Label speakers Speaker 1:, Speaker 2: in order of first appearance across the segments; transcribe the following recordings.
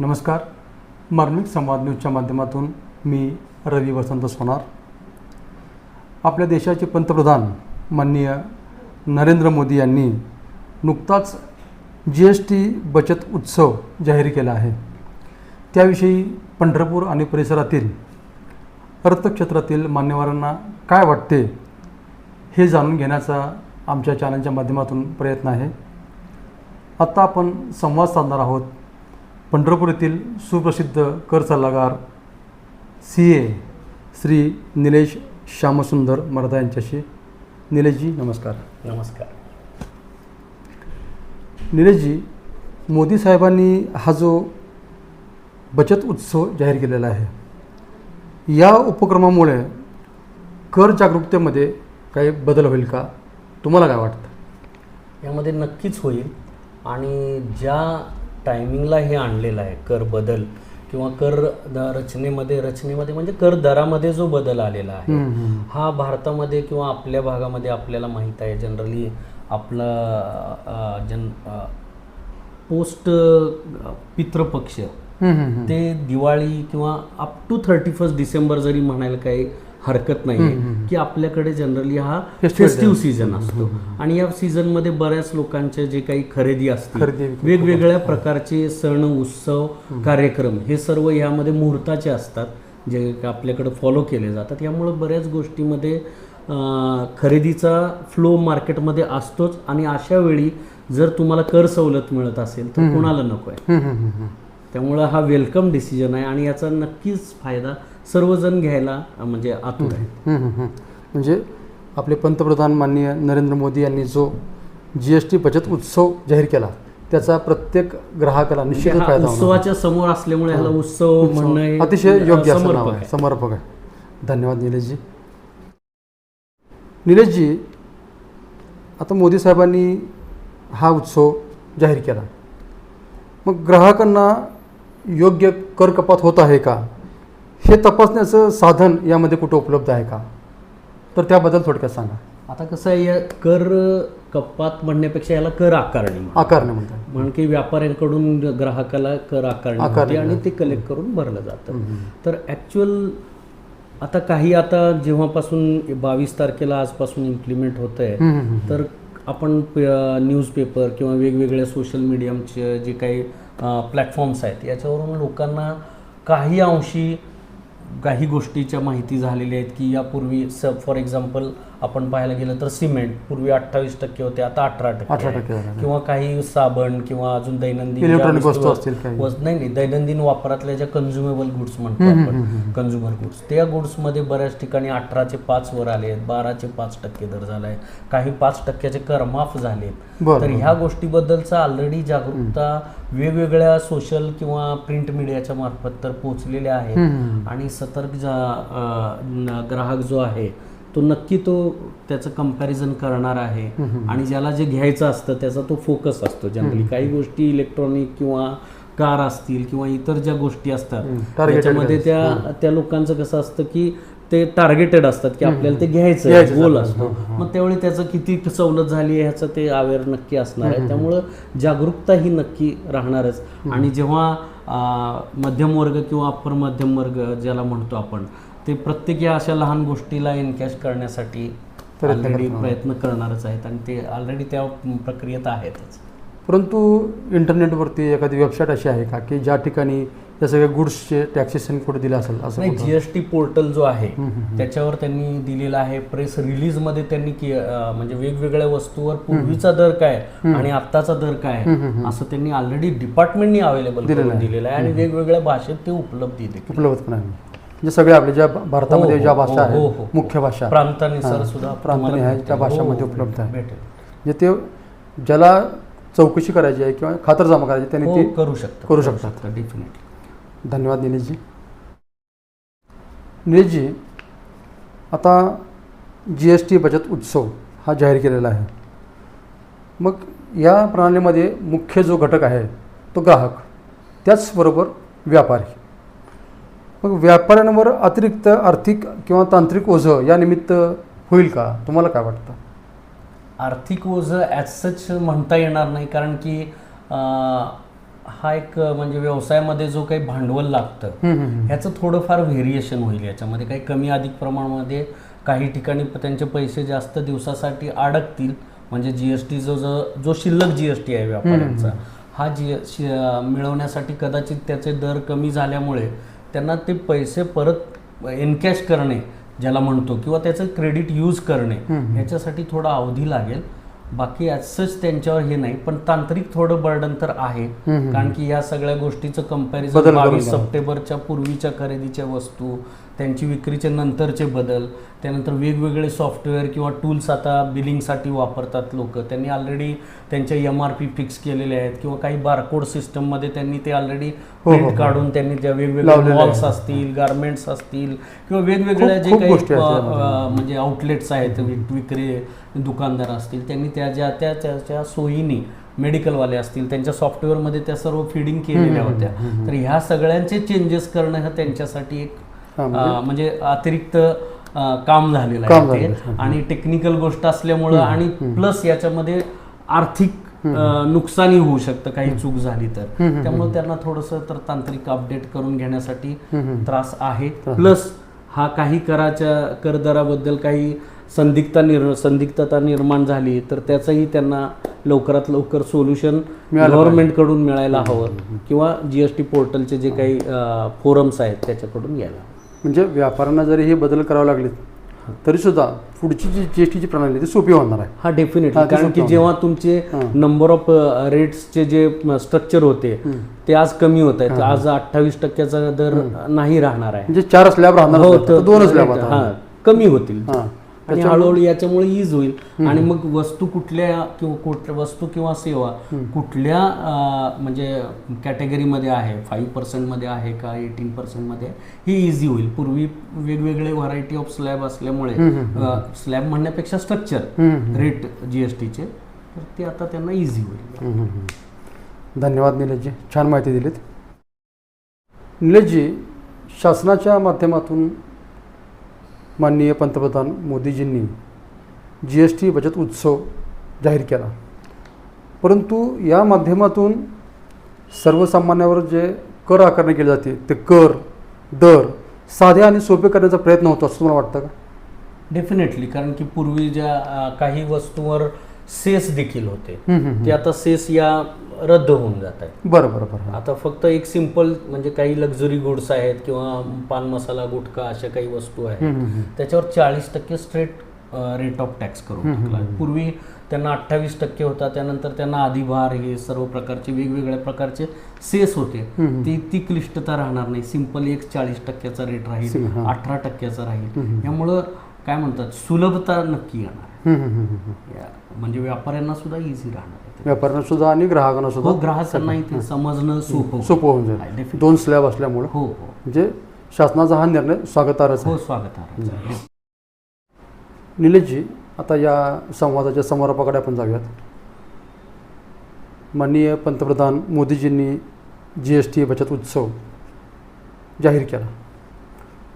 Speaker 1: नमस्कार. मार्मिक संवाद न्यूजच्या माध्यमातून मी रवी वसंत सोनार. आपल्या देशाचे पंतप्रधान माननीय नरेंद्र मोदी यांनी नुकताच जी एस टी बचत उत्सव जाहीर केला आहे. त्याविषयी पंढरपूर आणि परिसरातील अर्थक्षेत्रातील मान्यवरांना काय वाटते हे जाणून घेण्याचा आमच्या चॅनलच्या माध्यमातून प्रयत्न आहे. आत्ता आपण संवाद साधणार आहोत पंढरपूर येथील सुप्रसिद्ध कर सल्लागार सी ए श्री निलेश श्यामसुंदर मर्दा यांच्याशी. निलेशजी नमस्कार.
Speaker 2: नमस्कार.
Speaker 1: निलेशजी मोदी साहेबांनी हा जो बचत उत्सव जाहीर केलेला आहे या उपक्रमामुळे कर जागरूकतेमध्ये काही बदल होईल का? तुम्हाला काय वाटतं?
Speaker 2: यामध्ये नक्कीच होईल. आणि ज्या टायमिंगला हे आणलेलं आहे कर बदल किंवा कर द- रचनेमध्ये रचनेमध्ये म्हणजे कर दरामध्ये जो बदल आलेला आहे.
Speaker 1: हा
Speaker 2: भारतामध्ये किंवा आपल्या भागामध्ये आपल्याला माहीत आहे जनरली आपला जन पोस्ट पितृपक्ष. ते दिवाळी किंवा up to thirty first December जरी म्हणायला काही हरकत नाही की आपल्याकडे जनरली हा फेस्टिव्ह. सीझन असतो. आणि या सीझनमध्ये बऱ्याच लोकांचे जे काही खरेदी असते
Speaker 1: खरेदी
Speaker 2: वेगवेगळ्या प्रकारचे सण उत्सव कार्यक्रम हे सर्व यामध्ये मुहूर्ताचे असतात जे आपल्याकडे फॉलो केले जातात. यामुळे बऱ्याच गोष्टीमध्ये खरेदीचा फ्लो मार्केटमध्ये असतोच. आणि अशा वेळी जर तुम्हाला कर सवलत मिळत असेल तर कोणाला नको आहे. त्यामुळं हा वेलकम डिसिजन आहे. आणि याचा नक्कीच फायदा सर्वजण घ्यायला म्हणजे आतुर आहे
Speaker 1: हम्म, हम्म, हम्म. म्हणजे आपले पंतप्रधान माननीय नरेंद्र मोदी यांनी जो जी एस टी बचत उत्सव जाहीर केला त्याचा प्रत्येक ग्राहकाला
Speaker 2: म्हणजे हा
Speaker 1: फायदा होणार.
Speaker 2: उत्सवाच्या समोर असल्यामुळे ह्याला उत्सव म्हणणं हे
Speaker 1: अतिशय योग्य असं नाव
Speaker 2: समर्पक
Speaker 1: आहे
Speaker 2: आहे.
Speaker 1: समर्पक आहे. धन्यवाद निलेशजी. निलेशजी आता मोदी साहेबांनी हा उत्सव जाहीर केला. मग ग्राहकांना योग्य कर कपात होत आहे का? हे तपासण्याचं साधन यामध्ये कुठं उपलब्ध आहे का? तर त्याबद्दल थोडक्यात सांगा.
Speaker 2: आता कसं आहे या कर कपात म्हणण्यापेक्षा याला कर आकारणी.
Speaker 1: आकारणे म्हणतात.
Speaker 2: म्हणून की व्यापाऱ्यांकडून ग्राहकाला कर आकारणी
Speaker 1: आकारणी
Speaker 2: आणि ते कलेक्ट करून भरलं जातं. तर ॲक्च्युअल आता काही आता जेव्हापासून बावीस तारखेला आजपासून इम्प्लिमेंट होत आहे तर आपण न्यूजपेपर किंवा वेगवेगळ्या सोशल मीडियमचे जे काही प्लॅटफॉर्म्स आहेत याच्यावरून लोकांना काही अंशी काही गोष्टीच्या माहिती झालेल्या आहेत की यापूर्वी स फॉर एक्झाम्पल आपण पाहायला गेलं तर सिमेंट पूर्वी अठ्ठावीस टक्के होते आता अठरा टक्के. किंवा काही साबण किंवा अजून दैनंदिन नाही नाही दैनंदिन वापरातल्या ज्या कन्झ्युमेबल गुड्स म्हणतो आपण कन्झ्युमर गुड्स त्या गुड्समध्ये बऱ्याच ठिकाणी अठराचे पाच वर आले आहेत बाराचे पाच टक्के दर झाला आहे. काही पाच टक्क्याचे कर माफ झाले आहेत.
Speaker 1: बरं,
Speaker 2: तर ह्या गोष्टीबद्दलचा ऑलरेडी जागरूकता वेगवेगळ्या सोशल किंवा प्रिंट मीडियाच्या मार्फत तर पोहोचलेल्या आहेत. आणि सतर्क ग्राहक जो आहे तो नक्की तो त्याचं कंपॅरिझन करणार आहे. आणि ज्याला जे घ्यायचं असतं त्याचा तो फोकस असतो जनरली काही गोष्टी इलेक्ट्रॉनिक किंवा कार असतील किंवा इतर ज्या गोष्टी असतात त्याच्यामध्ये त्या त्या लोकांचं कसं असतं की ते टार्गेटेड असतात की आपल्याला ते घ्यायचं गोल
Speaker 1: असतं.
Speaker 2: मग त्यावेळी त्याचं किती सवलत झाली आहे ह्याचं ते अवेअर नक्की असणार आहे. त्यामुळं जागरूकता ही नक्की राहणारच. आणि जेव्हा मध्यम वर्ग किंवा अप्पर मध्यम वर्ग ज्याला म्हणतो आपण ते प्रत्येक या अशा लहान गोष्टीला एनकॅश करण्यासाठी ऑलरेडी प्रयत्न करणारच आहेत आणि ते ऑलरेडी त्या प्रक्रियेत आहेतच.
Speaker 1: परंतु इंटरनेटवरती एखादी वेबसाईट अशी आहे का की ज्या ठिकाणी या सगळ्या गुड्सचे टॅक्सेशन कुठे दिलं असेल असं
Speaker 2: नाही? जीएसटी पोर्टल जो आहे त्याच्यावर त्यांनी दिलेला आहे प्रेस रिलीजमध्ये त्यांनी म्हणजे वेगवेगळ्या वस्तूवर पूर्वीचा दर काय आणि आत्ताचा दर काय असं त्यांनी ऑलरेडी डिपार्टमेंटनी अवेलेबल दिलेलं आहे. आणि वेगवेगळ्या भाषेत ते उपलब्ध
Speaker 1: उपलब्ध पण आहे. म्हणजे सगळ्या आपल्या ज्या भारतामध्ये
Speaker 2: हो,
Speaker 1: ज्या
Speaker 2: हो,
Speaker 1: भाषा
Speaker 2: हो,
Speaker 1: आहेत. मुख्य भाषा.
Speaker 2: प्रांतानुसार सुद्धा
Speaker 1: प्रांताने आहेत त्या. भाषामध्ये उपलब्ध आहे. म्हणजे ते ज्याला चौकशी करायची आहे किंवा खातरजमा करायची त्यांनी ती
Speaker 2: करू शकतो
Speaker 1: करू शकतात.
Speaker 2: डेफिनेटली
Speaker 1: धन्यवाद निलेशजी. निलेशजी आता जी एस टी बचत उत्सव हा जाहीर केलेला आहे. मग या प्रणालीमध्ये मुख्य जो घटक आहे तो ग्राहक. त्याचबरोबर व्यापारी. मग व्यापाऱ्यांवर अतिरिक्त आर्थिक किंवा तांत्रिक ओझं या निमित्त होईल का? तुम्हाला काय वाटतं?
Speaker 2: आर्थिक ओझं ॲज सच म्हणता येणार नाही कारण की हा एक म्हणजे व्यवसायामध्ये जो काही भांडवल लागतं. ह्याचं थोडंफार व्हेरिएशन होईल याच्यामध्ये. काही कमी अधिक प्रमाणामध्ये काही ठिकाणी त्यांचे पैसे जास्त दिवसासाठी अडकतील म्हणजे जी एस टी जो जो शिल्लक जी एस टी आहे व्यापाऱ्यांचा हा जी मिळवण्यासाठी कदाचित त्याचे दर कमी झाल्यामुळे त्यांना ते पैसे परत एनकॅश करणे ज्याला म्हणतो किंवा त्याचं क्रेडिट यूज करणे ह्याच्यासाठी थोडा अवधी लागेल. बाकी सच त्यांच्यावर हे नाही पण तांत्रिक थोडं बर्डन तर आहे. कारण की या सगळ्या गोष्टीचं
Speaker 1: करून
Speaker 2: बावीस. सप्टेंबरच्या पूर्वीच्या खरेदीच्या वस्तू त्यांची विक्रीचे नंतरचे बदल त्यानंतर वेगवेगळे सॉफ्टवेअर किंवा टूल्स आता बिलिंगसाठी वापरतात लोक त्यांनी ऑलरेडी त्यांच्या एम आर पी फिक्स केलेले आहेत किंवा काही बारकोड सिस्टममध्ये त्यांनी ते ऑलरेडी
Speaker 1: हो, हो,
Speaker 2: प्रिंट
Speaker 1: हो.
Speaker 2: काढून त्यांनी ज्या वेगवेगळे
Speaker 1: लावलेले
Speaker 2: मॉल्स
Speaker 1: आहेत.
Speaker 2: असतील गारमेंट्स असतील किंवा वेगवेगळ्या जे काही म्हणजे आउटलेट्स आहेत विक- विक्री दुकानदार असतील त्यांनी त्या ज्या त्या त्याच्या सोयीने मेडिकलवाले असतील त्यांच्या सॉफ्टवेअरमध्ये त्या सर्व फिडिंग केलेल्या होत्या तर ह्या सगळ्यांचे चेंजेस करणं हा त्यांच्यासाठी एक
Speaker 1: हा, म्हणजे-
Speaker 2: अतिरिक्त काम झालेलं आहे ते. आणि टेक्निकल गोष्ट असल्यामुळं आणि प्लस याच्यामध्ये आर्थिक अ, नुकसानी होऊ शकतं काही चूक झाली तर. त्यामुळे त्यांना थोडंसं तर तांत्रिक अपडेट करून घेण्यासाठी त्रास आहे. प्लस हा काही कराच्या कर दराबद्दल काही संदिग्धता निर संदिग्धता निर्माण झाली तर त्याचंही त्यांना लवकरात लवकर सोल्युशन गव्हर्नमेंटकडून मिळायला हवं. किंवा जी एस टी पोर्टलचे जे काही फोरम्स आहेत त्याच्याकडून यायला हवं.
Speaker 1: म्हणजे व्यापाऱ्यांना जरी हे बदल करावे लागले तरी सुद्धा पुढची जी जी एस टीची प्रणाली ती सोपी होणार आहे.
Speaker 2: हा डेफिनेटली कारण की जेव्हा तुमचे. नंबर ऑफ रेट्सचे जे स्ट्रक्चर होते ते आज कमी होत आहेत. आज अठ्ठावीस टक्क्याचा दर नाही राहणार आहे.
Speaker 1: म्हणजे चार स्लॅब राहणार
Speaker 2: हो,
Speaker 1: दोनच स्लॅब
Speaker 2: कमी होतील.
Speaker 1: हां.
Speaker 2: आणि हळूहळू याच्यामुळे इज होईल. आणि मग वस्तू कुठल्या किंवा कुठल्या वस्तू किंवा सेवा कुठल्या म्हणजे कॅटेगरीमध्ये आहे? फाईव्ह पर्सेंटमध्ये आहे का? एटीन पर्सेंटमध्ये ही इझी होईल. पूर्वी वेगवेगळे व्हरायटी ऑफ स्लॅब असल्यामुळे स्लॅब म्हणण्यापेक्षा स्ट्रक्चर रेट जी एस टीचे तर ते आता त्यांना इझी होईल.
Speaker 1: धन्यवाद निलेशजी. छान माहिती दिलीत. निलेशजी शासनाच्या माध्यमातून माननीय पंतप्रधान मोदीजींनी जी एस टी बचत उत्सव जाहीर केला. परंतु या माध्यमातून सर्वसामान्यावर जे कर आकारणी केली जाते ते कर दर साधे आणि सोपे करण्याचा प्रयत्न होतो असं तुम्हाला वाटतं का?
Speaker 2: डेफिनेटली कारण की पूर्वी ज्या काही वस्तूवर सेस देखील होते. ते आता सेस या रद्द होऊन जात आहेत.
Speaker 1: बरं बरं बरं
Speaker 2: आता फक्त एक सिंपल म्हणजे काही लक्झरी गुड्स आहेत किंवा पान मसाला गुटखा अशा काही वस्तू आहेत. त्याच्यावर चाळीस टक्के स्ट्रेट रेट ऑफ टॅक्स करून टाकला. पूर्वी त्यांना अठ्ठावीस टक्के होता त्यानंतर त्यांना अधिभार हे सर्व प्रकारचे वेगवेगळ्या प्रकारचे सेस होते. ती ती क्लिष्टता राहणार नाही. सिंपल एक चाळीस टक्क्याचा रेट राहील. अठरा टक्क्याचा राहील. यामुळं काय म्हणतात सुलभता नक्की येणार. म्हणजे व्यापाऱ्यांना सुद्धा इझी राहणार.
Speaker 1: व्यापाऱ्यांना सुद्धा आणि ग्राहकांना
Speaker 2: हो
Speaker 1: सुद्धा
Speaker 2: ग्राहकांनाही ते समजणं सोपं.
Speaker 1: सोपं होऊन
Speaker 2: हा,
Speaker 1: जाईल. दोन स्लॅब असल्यामुळं.
Speaker 2: हो हो.
Speaker 1: म्हणजे शासनाचा हा निर्णय स्वागतार्हच
Speaker 2: हो
Speaker 1: आहे.
Speaker 2: स्वागत आहे
Speaker 1: निलेशजी आता या संवादाच्या समारोपाकडे आपण जाऊयात. माननीय पंतप्रधान मोदीजींनी जी एस टी बचत उत्सव जाहीर केला.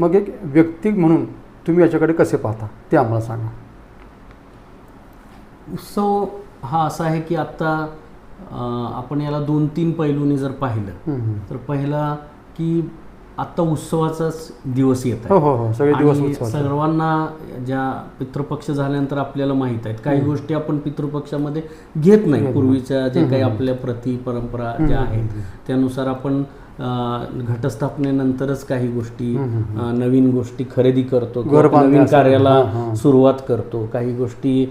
Speaker 1: मग एक व्यक्ती म्हणून तुम्ही याच्याकडे कसे पाहता? ते आम्हाला सांगा.
Speaker 2: उत्सव हा असा आहे की आत्ता आपण याला दोन तीन पैलूने जर पाहिलं. तर पहिला की आत्ता उत्सवाचाच दिवस येत
Speaker 1: हो
Speaker 2: आहे.
Speaker 1: हो हो सगळे दिवस
Speaker 2: आणि
Speaker 1: उत्सवाचे.
Speaker 2: सर्वांना ज्या पितृपक्ष झाल्यानंतर आपल्याला माहीत आहेत. काही गोष्टी आपण पितृपक्षामध्ये घेत नाही. पूर्वीच्या जे काही आपल्या प्रती परंपरा ज्या आहेत त्यानुसार आपण घटस्थापनेनंतरच काही गोष्टी नवीन गोष्टी खरेदी करतो नवीन. कार्याला
Speaker 1: हां, हां.
Speaker 2: सुरुवात करतो. काही गोष्टी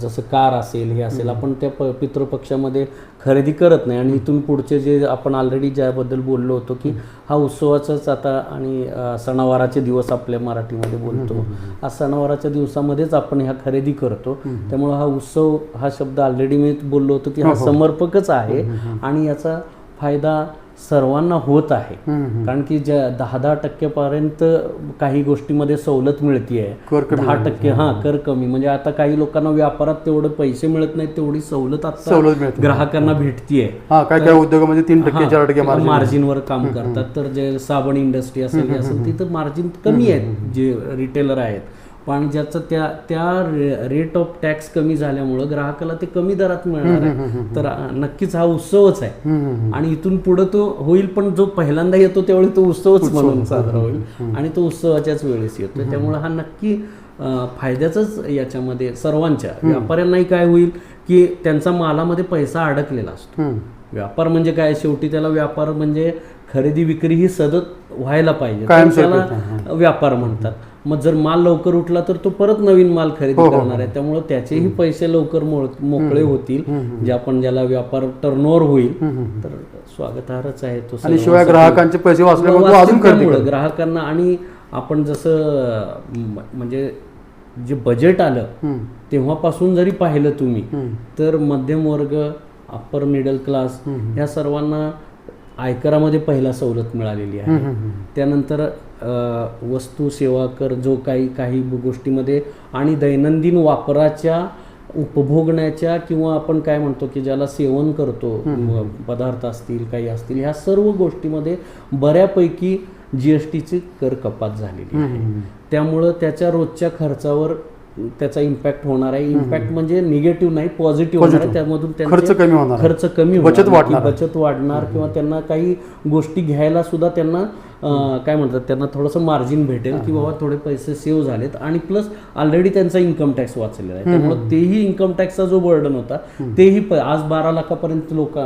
Speaker 2: जसं कार असेल हे असेल आपण त्या प पितृपक्षामध्ये खरेदी करत नाही. आणि इथून पुढचे जे आपण ऑलरेडी ज्याबद्दल बोललो होतो की हा उत्सवाचाच आता आणि सणावाराचे दिवस आपल्या मराठीमध्ये बोलतो. हा सणावाराच्या दिवसामध्येच आपण ह्या खरेदी करतो. त्यामुळं हा उत्सव हा शब्द ऑलरेडी मी बोललो होतो की हा समर्पकच आहे आणि याचा फायदा सर्वांना होत आहे. कारण की ज्या दहा दहा टक्क्यापर्यंत काही गोष्टीमध्ये सवलत मिळतीये. दहा टक्के हा कर कमी. म्हणजे आता काही लोकांना व्यापारात तेवढे पैसे मिळत नाहीत तेवढी सवलत आता ग्राहकांना भेटतीये.
Speaker 1: हा काय उद्योगामध्ये तीन टक्के चार टक्के मार्जिन
Speaker 2: मार्जिनवर काम करतात. तर जे साबण इंडस्ट्री असेल असेल तिथं मार्जिन कमी आहेत जे रिटेलर आहेत. पण ज्याचं त्या त्या रेट ऑफ टॅक्स कमी झाल्यामुळं ग्राहकाला ते कमी दरात मिळणार आहे. तर नक्कीच हा उत्सवच आहे. आणि इथून पुढे तो होईल पण जो पहिल्यांदा येतो त्यावेळी तो उत्सवच म्हणून साजरा होईल. आणि तो उत्सवाच्याच वेळेस येतो त्यामुळे हा नक्की फायद्याचाच याच्यामध्ये सर्वांच्या व्यापाऱ्यांनाही काय होईल की त्यांचा मालामध्ये पैसा अडकलेला असतो. व्यापार म्हणजे काय? शेवटी त्याला व्यापार म्हणजे खरेदी विक्री ही सतत व्हायला पाहिजे. त्याला व्यापार म्हणतात. मग जर माल लवकर उठला तर तो परत नवीन माल
Speaker 1: हो,
Speaker 2: खरेदी करणार आहे. त्यामुळे त्याचेही पैसे लवकर मोकळे होतील जे आपण ज्याला व्यापार टर्नओव्हर होईल. तर स्वागतार्हच आहे तो
Speaker 1: आणि शिवाय. ग्राहकांचे पैसे वाचल्यामुळे खरेदी
Speaker 2: ग्राहकांना आणि आपण जसं म्हणजे जे बजेट आलं. तेव्हापासून जरी पाहिलं तुम्ही. तर मध्यम वर्ग अप्पर मिडल क्लास ह्या सर्वांना आयकरामध्ये पहिला सवलत मिळालेली आहे. त्यानंतर वस्तू सेवा कर जो काही काही गोष्टीमध्ये आणि दैनंदिन वापराच्या उपभोगण्याच्या किंवा आपण काय म्हणतो की ज्याला सेवन करतो पदार्थ असतील काही असतील ह्या सर्व गोष्टीमध्ये बऱ्यापैकी जी एस टीची कर कपात झालेली आहे. त्यामुळं त्याच्या रोजच्या खर्चावर त्याचा इम्पॅक्ट होणार आहे. इम्पॅक्ट म्हणजे निगेटिव्ह नाही पॉझिटिव्ह होणार आहे. त्यामधून त्यांचे
Speaker 1: खर्च कमी होणार.
Speaker 2: खर्च कमी
Speaker 1: बचत वाढणार
Speaker 2: बचत वाढणार किंवा त्यांना काही गोष्टी घ्यायला सुद्धा त्यांना काय म्हणतात त्यांना थोडंसं मार्जिन भेटेल की बाबा थोडे पैसे सेव्ह झालेत आणि प्लस ऑलरेडी त्यांचा इन्कम टॅक्स वाचलेला आहे. त्यामुळे तेही इन्कम टॅक्सचा जो बर्डन होता तेही आज बारा लाखापर्यंत लोक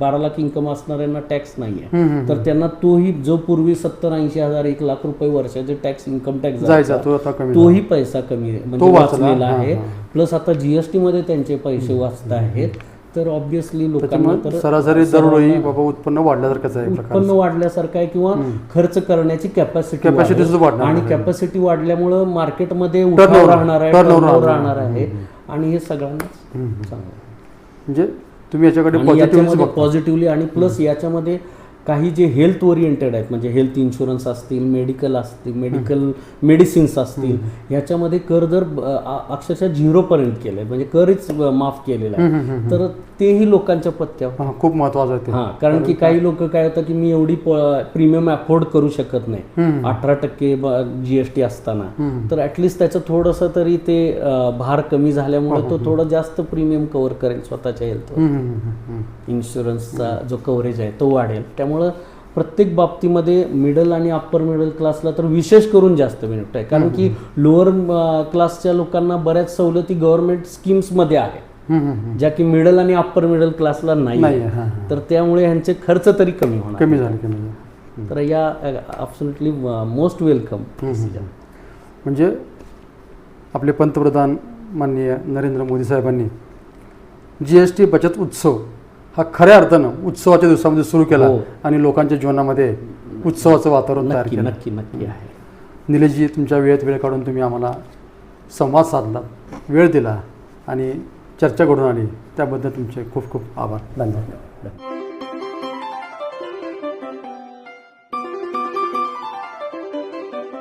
Speaker 2: बारा लाख इन्कम असणाऱ्यांना टॅक्स नाही आहे तर त्यांना तोही जो पूर्वी सत्तर ऐंशी हजार एक लाख रुपये वर्षाचे टॅक्स इन्कम टॅक्स
Speaker 1: जायचा
Speaker 2: तोही पैसा कमी म्हणजे वाचलेला आहे. प्लस आता जीएसटी मध्ये त्यांचे पैसे वाचत आहेत. तर ऑब्विसली लोकांना
Speaker 1: सरासरी बाबा उत्पन्न वाढल्यासारखंच आहे
Speaker 2: उत्पन्न वाढल्यासारखं आहे किंवा खर्च करण्याची कॅपॅसिटी
Speaker 1: वाढणार
Speaker 2: आणि कॅपॅसिटी वाढल्यामुळं मार्केटमध्ये उठाव राहणार. आहे
Speaker 1: राहणार.
Speaker 2: आहे. आणि हे सगळ्यांनाच चांगलं.
Speaker 1: म्हणजे तुम्ही याच्याकडे
Speaker 2: पॉझिटिव्हली आणि प्लस याच्यामध्ये काही जे हेल्थ ओरिएंटेड आहेत म्हणजे हेल्थ इन्शुरन्स असतील मेडिकल असतील मेडिकल मेडिसिन्स असतील ह्याच्यामध्ये कर दर अक्षरशः झिरोपर्यंत केलं आहे म्हणजे करच माफ केलेला आहे. तर तेही लोकांच्या पत्त्यावर.
Speaker 1: हा, खूप महत्वाचं
Speaker 2: हा कारण की काही लोक काय होतं की मी एवढी प्रीमियम अफोर्ड करू शकत नाही. अठरा टक्के जीएसटी असताना. तर ऍटलिस्ट त्याचं थोडंसं तरी ते भार कमी झाल्यामुळे तो थोडं जास्त प्रीमियम कव्हर करेल स्वतःच्या
Speaker 1: हम्म.
Speaker 2: इन्शुरन्सचा जो कव्हरेज आहे तो वाढेल. त्यामुळं प्रत्येक बाबतीमध्ये मिडल आणि अप्पर मिडल क्लासला तर विशेष करून जास्त बेनिफिट आहे. कारण की लोअर क्लासच्या लोकांना बऱ्याच सवलती गव्हर्नमेंट स्कीम्समध्ये आहे
Speaker 1: हम्म, हम्म, हम्म.
Speaker 2: ज्या की मिडल आणि अप्पर मिडल क्लासला नाही. तर त्यामुळे ह्यांचे खर्च तरी कमी होणार.
Speaker 1: कमी झाले कमी
Speaker 2: तर या ॲब्सोल्युटली मोस्ट वेलकम
Speaker 1: म्हणजे आपले पंतप्रधान माननीय नरेंद्र मोदी साहेबांनी जी एस टी बचत उत्सव हा खऱ्या अर्थानं उत्सवाच्या दिवसामध्ये सुरू केला
Speaker 2: हो.
Speaker 1: आणि लोकांच्या जीवनामध्ये उत्सवाचं वातावरण तयार केलं.
Speaker 2: नक्की नक्की आहे.
Speaker 1: निलेशजी तुमच्या वेळेत वेळ काढून तुम्ही आम्हाला संवाद साधला वेळ दिला आणि चर्चा घडून आली. त्याबद्दल तुमचे खूप खूप आभार. धन्यवाद.